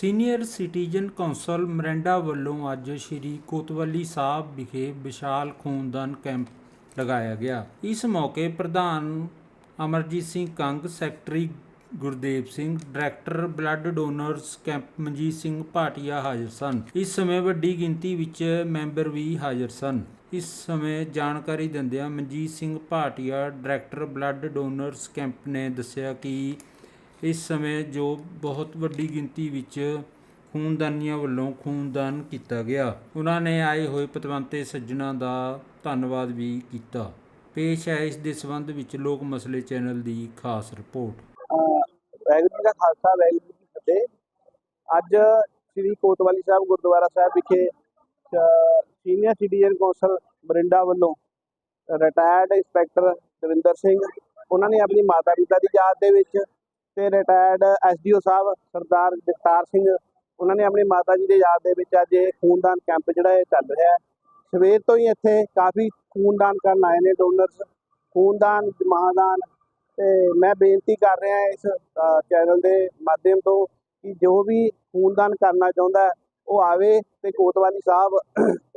Senior citizen council ਮਰੈਂਡਾ ਵੱਲੋਂ ਅੱਜ ਸ਼੍ਰੀ ਕੋਤਵਾਲੀ ਸਾਹਿਬ ਵਿਖੇ ਵਿਸ਼ਾਲ ਖੂਨਦਾਨ ਕੈਂਪ ਲਗਾਇਆ ਗਿਆ। ਇਸ ਮੌਕੇ ਪ੍ਰਧਾਨ Amarjit Singh Kang, secretary Gurdev Singh, director blood donors camp Manjit Singh Bhatia ਹਾਜ਼ਰ ਸਨ। ਇਸ ਸਮੇਂ ਵੱਡੀ ਗਿਣਤੀ ਵਿੱਚ ਮੈਂਬਰ ਵੀ ਹਾਜ਼ਰ ਸਨ। ਇਸ ਸਮੇਂ ਜਾਣਕਾਰੀ ਦਿੰਦਿਆਂ Manjit Singh Bhatia, director blood donors camp ਨੇ ਦੱਸਿਆ ਕਿ ਇਸ ਸਮੇਂ ਜੋ ਬਹੁਤ ਵੱਡੀ ਗਿਣਤੀ ਵਿੱਚ ਖੂਨਦਾਨੀਆਂ ਵੱਲੋਂ ਖੂਨਦਾਨ ਕੀਤਾ ਗਿਆ। ਉਹਨਾਂ ਨੇ ਆਏ ਹੋਏ ਪਤਵੰਤੇ ਸੱਜਣਾ ਦਾ ਧੰਨਵਾਦ ਵੀ ਕੀਤਾ। ਪੇਸ਼ ਹੈ ਇਸ ਦੇ ਸੰਬੰਧ ਵਿੱਚ ਲੋਕ ਮਸਲੇ ਚੈਨਲ ਦੀ ਖਾਸ ਰਿਪੋਰਟ। ਵਾਹਿਗੁਰੂ ਦਾ ਖਾਲਸਾ ਵਾਹਿਗੁਰੂ ਜੀ ਫਤਿਹ। ਅੱਜ ਸ੍ਰੀ ਕੋਤਵਾਲੀ ਸਾਹਿਬ ਗੁਰਦੁਆਰਾ ਸਾਹਿਬ ਵਿਖੇ ਸੀਨੀਅਰ ਸਿਟੀਜ਼ਨ ਕੌਂਸਲ ਬਰਿੰਡਾ ਵੱਲੋਂ ਰਿਟਾਇਰਡ ਇੰਸਪੈਕਟਰ ਦਵਿੰਦਰ ਸਿੰਘ, ਉਹਨਾਂ ਨੇ ਆਪਣੀ ਮਾਤਾ ਪਿਤਾ ਦੀ ਯਾਦ ਦੇ ਵਿੱਚ ਤੇ ਰਿਟਾਇਰਡ ਐਸਡੀਓ ਸਾਹਿਬ ਸਰਦਾਰ ਜਗਤਾਰ ਸਿੰਘ ਉਹਨਾਂ ਨੇ ਆਪਣੀ ਮਾਤਾ ਜੀ ਦੇ ਯਾਦ ਦੇ ਵਿੱਚ ਅੱਜ ਇਹ ਖੂਨਦਾਨ ਕੈਂਪ ਜਿਹੜਾ ਇਹ ਚੱਲ ਰਿਹਾ ਹੈ। ਸਵੇਰ ਤੋਂ ਹੀ ਇੱਥੇ ਕਾਫੀ ਖੂਨਦਾਨ ਕਰਨ ਆਏ ਨੇ ਡੋਨਰਸ ਖੂਨਦਾਨ ਮਹਾਦਾਨ ਤੇ ਮੈਂ ਬੇਨਤੀ ਕਰ ਰਿਹਾ ਇਸ ਚੈਨਲ ਦੇ ਮਾਧਿਅਮ ਤੋਂ ਕਿ ਜੋ ਵੀ ਖੂਨਦਾਨ ਕਰਨਾ ਚਾਹੁੰਦਾ ਹੈ, ਉਹ ਆਵੇ ਤੇ ਕੋਤਵਾਲੀ ਸਾਹਿਬ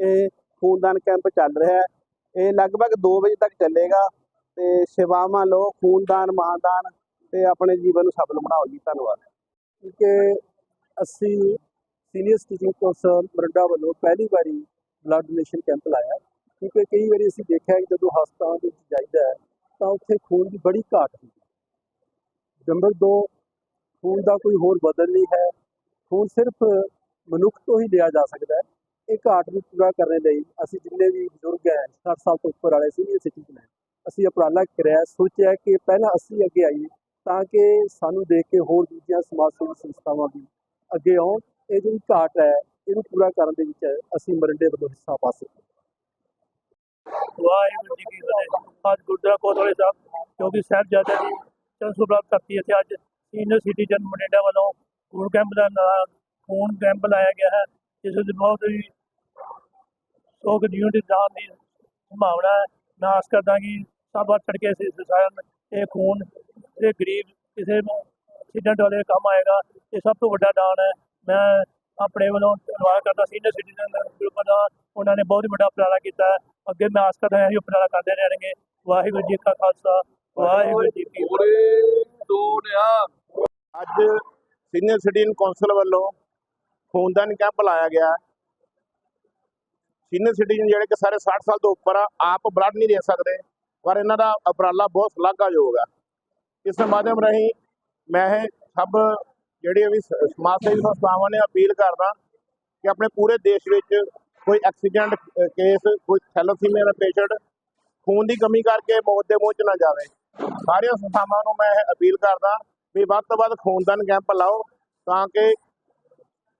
ਇਹ ਖੂਨਦਾਨ ਕੈਂਪ ਚੱਲ ਰਿਹਾ ਹੈ। ਇਹ ਲਗਭਗ 2 ਵਜੇ ਤੱਕ ਚੱਲੇਗਾ ਤੇ ਸੇਵਾਵਾਂ ਲੋ ਖੂਨਦਾਨ ਮਹਾਦਾਨ ਤੇ ਆਪਣੇ ਜੀਵਨ ਨੂੰ ਸਫਲ ਬਣਾਓ ਜੀ, ਧੰਨਵਾਦ। ਕਿ ਅਸੀਂ ਸੀਨੀਅਰ ਸਿਟੀਜ਼ਨ ਕੌਂਸਲ ਮਰੰਡਾ ਵੱਲੋਂ ਪਹਿਲੀ ਵਾਰੀ ਬਲੱਡ ਡੋਨੇਸ਼ਨ ਕੈਂਪ ਲਾਇਆ। ਕਿਉਂਕਿ ਕਈ ਵਾਰੀ ਅਸੀਂ ਦੇਖਿਆ ਕਿ ਜਦੋਂ ਹਸਪਤਾਲਾਂ ਦੇ ਵਿੱਚ ਜਾਈਦਾ ਹੈ, ਤਾਂ ਉੱਥੇ ਖੂਨ ਦੀ ਬੜੀ ਘਾਟ ਹੁੰਦੀ ਹੈ। ਨੰਬਰ 2 ਖੂਨ ਦਾ ਕੋਈ ਹੋਰ ਬਦਲ ਨਹੀਂ ਹੈ। ਖੂਨ ਸਿਰਫ ਮਨੁੱਖ ਤੋਂ ਹੀ ਲਿਆ ਜਾ ਸਕਦਾ ਹੈ। ਇਹ ਘਾਟ ਨੂੰ ਪੂਰਾ ਕਰਨ ਲਈ ਅਸੀਂ ਜਿੰਨੇ ਵੀ ਬਜ਼ੁਰਗ ਹੈ 60 ਸਾਲ ਤੋਂ ਉੱਪਰ ਵਾਲੇ ਸੀਨੀਅਰ ਸਿਟੀਜ਼ਨ ਹੈ, ਅਸੀਂ ਉਪਰਾਲਾ ਕਰਿਆ ਸੋਚਿਆ ਕਿ ਪਹਿਲਾਂ ਅਸੀਂ ਅੱਗੇ ਆਈਏ। ਤਾਂ ਕਿ ਸਾਨੂੰ ਦੇਖ ਕੇ ਹੋਰ ਦੂਜੀਆਂ ਸਮਾਜ ਸੇਵੀ ਸੰਸਥਾਵਾਂ ਵੀ ਅੱਗੇ ਆਉਣ। ਇਹ ਜਿਹੜੀ ਘਾਟ ਹੈ, ਇਹਨੂੰ ਪੂਰਾ ਕਰਨ ਦੇ ਵਿੱਚ ਅਸੀਂ ਮਰੰਡੇ ਵੱਲੋਂ ਹਿੱਸਾ ਪਾ ਸਕੀਏ ਵਾਹਿਗੁਰੂ ਜੀ ਕੀ ਫਤਿਹ। ਅੱਜ ਗੁਰਦੁਆਰਾ ਕੋਤਵਾਲੀ ਸਾਹਿਬ, ਕਿਉਂਕਿ ਸਾਹਿਬਜ਼ਾਦੇ ਦੀ ਚੰਸੂ ਪ੍ਰਾਪਤ ਕਰਤੀ ਇੱਥੇ ਅੱਜ ਸੀਨੀਅਰ ਸਿਟੀਜ਼ਨ ਮੋਡੇਡਾ ਵੱਲੋਂ ਖੂਨ ਕੈਂਪ ਦਾ ਨਾਂ, ਖੂਨ ਕੈਂਪ ਲਾਇਆ ਗਿਆ ਹੈ। ਇਸ ਵਿੱਚ ਬਹੁਤ ਹੀ ਸੋਗ ਜੀਵਨ ਦੀ ਦੀ ਸੰਭਾਵਨਾ ਹੈ। ਮੈਂ ਆਸ ਕਰਦਾ ਕਿ ਸਭ ਵੱਧ ਚੜ ਕੇ ਇਸ ਸਾਰਨ ਇਹ ਖੂਨ ਇਹ ਗਰੀਬ ਕਿਸੇ ਨੂੰ ਸਿੱਧਣ ਵਾਲੇ ਕੰਮ ਆਏਗਾ, ਇਹ ਸਭ ਤੋਂ ਵੱਡਾ ਦਾਨ ਹੈ। ਮੈਂ ਆਪਣੇ ਵੱਲੋਂ ਧੰਨਵਾਦ ਕਰਦਾ ਸੀਨੀਅਰ ਸਿਟੀਜ਼ਨ ਗਰੁੱਪ ਦਾ, ਉਹਨਾਂ ਨੇ ਬਹੁਤ ਹੀ ਵੱਡਾ ਉਪਰਾਲਾ ਕੀਤਾ ਅੱਗੇ ਮੈਂ ਆਸ ਕਰਦਾ ਹਾਂ, ਇਹ ਉਪਰਾਲਾ ਕਰਦੇ ਰਹਿਣਗੇ। ਵਾਹਿਗੁਰੂ ਜੀ ਕਾ ਖਾਲਸਾ, ਵਾਹਿਗੁਰੂ ਜੀ ਕੀ ਫਤਿਹ। ਅੱਜ ਸੀਨੀਅਰ ਸਿਟੀਜ਼ਨ ਕੌਂਸਲ ਵੱਲੋਂ ਖੂਨਦਾਨ ਕੈਂਪ ਲਾਇਆ ਗਿਆ ਸੀਨੀਅਰ ਸਿਟੀਜ਼ਨ ਜਿਹੜੇ ਕਿ ਸਾਰੇ 60 ਸਾਲ ਤੋਂ ਉੱਪਰ ਆ, ਆਪ ਬਲੱਡ ਨਹੀਂ ਦੇ ਸਕਦੇ, ਪਰ ਇਹਨਾਂ ਦਾ ਉਪਰਾਲਾ ਬਹੁਤ ਸ਼ਲਾਘਾਯੋਗ ਹੈ ਇਸ ਮਾਧਿਅਮ ਰਾਹੀਂ ਮੈਂ ਇਹ ਸਭ ਜਿਹੜੇ ਵੀ ਸਮਾਜ ਸੇਵੀ ਸੰਸਥਾਵਾਂ ਨੇ ਅਪੀਲ ਕਰਦਾ ਕਿ ਆਪਣੇ ਪੂਰੇ ਦੇਸ਼ ਵਿੱਚ ਕੋਈ ਐਕਸੀਡੈਂਟ ਕੇਸ, ਕੋਈ ਥੈਲੋਸੀਮੀਆ ਦਾ ਪੇਸ਼ੈਂਟ ਖੂਨ ਦੀ ਕਮੀ ਕਰਕੇ ਮੌਤ ਦੇ ਮੂੰਹ 'ਚ ਨਾ ਜਾਵੇ। ਸਾਰੀਆਂ ਸੰਸਥਾਵਾਂ ਨੂੰ ਮੈਂ ਇਹ ਅਪੀਲ ਕਰਦਾ ਵੀ ਵੱਧ ਤੋਂ ਵੱਧ ਖੂਨਦਾਨ ਕੈਂਪ ਲਾਓ ਤਾਂ ਕਿ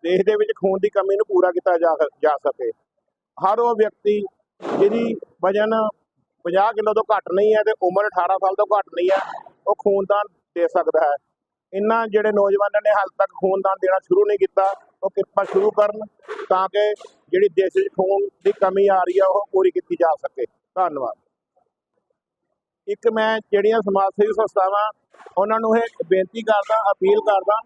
ਦੇਸ਼ ਦੇ ਵਿੱਚ ਖੂਨ ਦੀ ਕਮੀ ਨੂੰ ਪੂਰਾ ਕੀਤਾ ਜਾ ਜਾ ਸਕੇ। ਹਰ ਉਹ ਵਿਅਕਤੀ ਜਿਹਦੀ ਵਜਨ 50 ਕਿਲੋ ਤੋਂ ਘੱਟ ਨਹੀਂ ਹੈ ਤੇ ਉਮਰ 18 ਸਾਲ ਤੋਂ ਘੱਟ ਨਹੀਂ ਹੈ ਉਹ ਖੂਨਦਾਨ ਦੇ ਸਕਦਾ ਹੈ। ਇਨ੍ਹਾਂ ਜਿਹੜੇ ਨੌਜਵਾਨਾਂ ਨੇ ਹਾਲ ਤੱਕ ਖੂਨਦਾਨ ਦੇਣਾ ਸ਼ੁਰੂ ਨਹੀਂ ਕੀਤਾ, ਉਹ ਕਿਰਪਾ ਸ਼ੁਰੂ ਕਰਨ ਤਾਂ ਕਿ ਜਿਹੜੀ ਦੇਸ਼ ਵਿੱਚ ਖੂਨ ਦੀ ਕਮੀ ਆ ਰਹੀ ਹੈ ਉਹ ਪੂਰੀ ਕੀਤੀ ਜਾ ਸਕੇ। ਧੰਨਵਾਦ। ਇੱਕ ਮੈਂ ਜਿਹੜੀਆਂ ਸਮਾਜ ਸੇਵੀ ਸੰਸਥਾਵਾਂ, ਉਹਨਾਂ ਨੂੰ ਇਹ ਬੇਨਤੀ ਕਰਦਾ, ਅਪੀਲ ਕਰਦਾ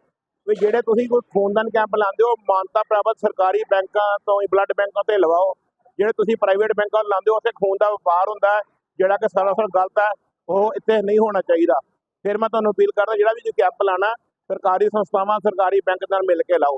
ਵੀ ਜਿਹੜੇ ਤੁਸੀਂ ਕੋਈ ਖੂਨਦਾਨ ਕੈਂਪ ਲਾਉਂਦੇ ਹੋ, ਮਾਨਤਾ ਪ੍ਰਾਪਤ ਸਰਕਾਰੀ ਬੈਂਕਾਂ ਤੋਂ ਹੀ, ਬਲੱਡ ਬੈਂਕਾਂ ਤੇ ਲਵਾਓ। ਜਿਹੜੇ ਤੁਸੀਂ ਪ੍ਰਾਈਵੇਟ ਬੈਂਕਾਂ ਲਾਉਂਦੇ ਹੋ, ਉੱਥੇ ਖੂਨ ਦਾ ਵਪਾਰ ਹੁੰਦਾ ਹੈ, ਜਿਹੜਾ ਕਿ ਸਰਾਸਰ ਗਲਤ ਹੈ। ਉਹ ਇੱਥੇ ਨਹੀਂ ਹੋਣਾ ਚਾਹੀਦਾ। ਫਿਰ ਮੈਂ ਤੁਹਾਨੂੰ ਅਪੀਲ ਕਰਦਾ, ਜਿਹੜਾ ਵੀ ਜੇ ਕੈਂਪ ਲਾਣਾ ਸਰਕਾਰੀ ਸੰਸਥਾਵਾਂ, ਸਰਕਾਰੀ ਬੈਂਕ ਨਾਲ ਮਿਲ ਕੇ ਲਾਓ।